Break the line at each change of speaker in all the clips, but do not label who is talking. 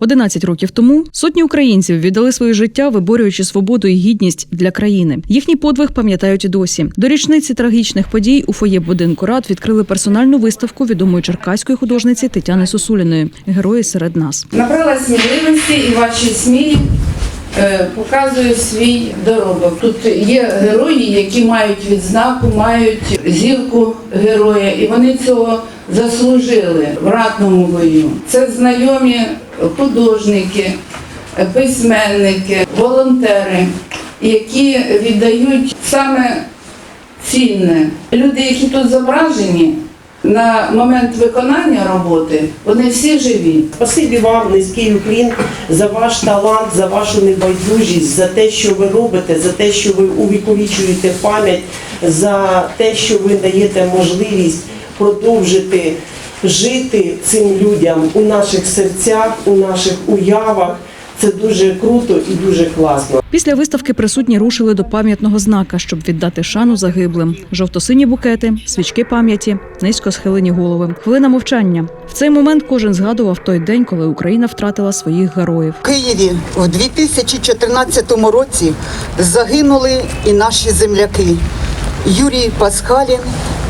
11 років тому сотні українців віддали своє життя, виборюючи свободу і гідність для країни. Їхній подвиг пам'ятають і досі. До річниці трагічних подій у фоє будинку рад відкрили персональну виставку відомої черкаської художниці Тетяни Сосуліної Герої серед нас.
Набрала сміливості і ваші смілі е, показує свій доробок. Тут є герої, які мають відзнаку, мають зірку героя, і вони цього заслужили в ратному бою. Це знайомі художники, письменники, волонтери, які віддають саме цінне. Люди, які тут зображені, на момент виконання роботи, вони всі живі.
Спасибі вам, низький уклін, за ваш талант, за вашу небайдужість, за те, що ви робите, за те, що ви увіковічуєте пам'ять, за те, що ви даєте можливість продовжити жити цим людям у наших серцях, у наших уявах. Це дуже круто і дуже класно.
Після виставки присутні рушили до пам'ятного знака, щоб віддати шану загиблим. Жовто-сині букети, свічки пам'яті, низько схилені голови. Хвилина мовчання. В цей момент кожен згадував той день, коли Україна втратила своїх героїв.
В Києві у 2014 році загинули і наші земляки Юрій Пасхалін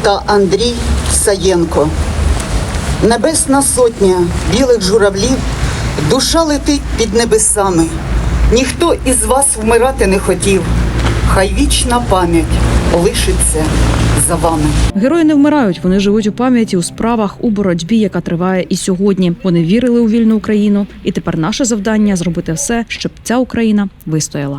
та Андрій Саєнко. Небесна сотня білих журавлів, душа летить під небесами. Ніхто із вас вмирати не хотів. Хай вічна пам'ять лишиться за вами.
Герої не вмирають, вони живуть у пам'яті, у справах, у боротьбі, яка триває і сьогодні. Вони вірили у вільну Україну, і тепер наше завдання зробити все, щоб ця Україна вистояла.